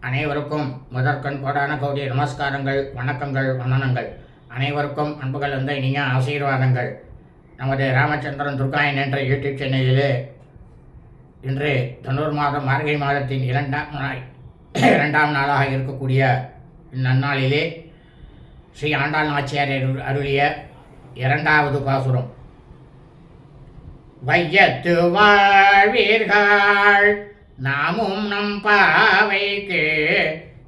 அனைவருக்கும் முதற்கண் கோடான கோடி நமஸ்காரங்கள் வணக்கங்கள் வந்தனங்கள். அனைவருக்கும் அன்புகள் வந்த இனிய ஆசீர்வாதங்கள். நமது ராமச்சந்திரன் துர்காயன் என்ற யூடியூப் சேனலிலே இன்று தனுர் மாதம் மார்கழி மாதத்தின் இரண்டாம் நாள் இரண்டாம் நாளாக இருக்கக்கூடிய இந்நன்னாளிலே ஸ்ரீ ஆண்டாள் நாச்சியார் அருளிய இரண்டாவது பாசுரம். வையத்து வாழ்வீர்கள் நாமும் நம் பாவைக்கு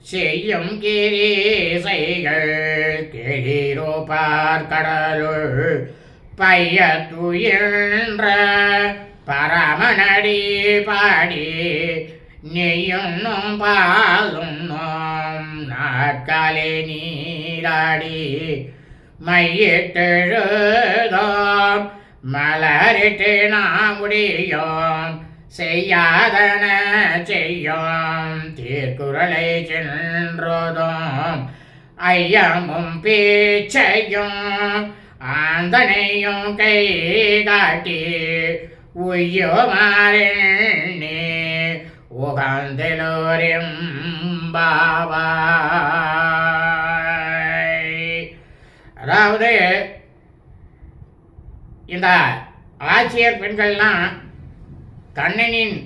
செய்யும் கிரீசைகள் கிரீரோ பார்க்கடலுள் பையத்துயின்ற பரமனடி பாடி நெய்யும் பாலும் நோம் நாட்காலே நீராடி மையிட்டெழுதோம் மலரிட்டு நாம் முடியோம் செய்யாதன செய்யோம் தீர்க்குறளை சென்றோதோம். ஐயமும் பேச்சையும் ஆந்தனையும் கை காட்டி உய்யோமாறே உகந்தலோரும் பாவாய் அதாவது இந்த ஆட்சியர் பெண்கள்லாம் கண்ணனின்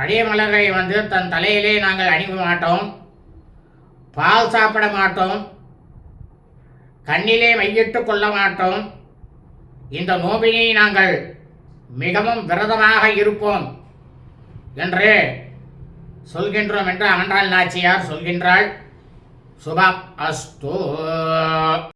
அடியமலர்களை வந்து தன் தலையிலே நாங்கள் அணிய மாட்டோம் பால் சாப்பிட மாட்டோம் கண்ணிலே மையிட்டு கொள்ள மாட்டோம். இந்த நோபினை நாங்கள் மிகவும் விரதமாக இருப்போம் என்று சொல்கின்றோம் என்று ஆண்டாள் நாச்சியார் சொல்கின்றாள். சுபம் அஸ்து.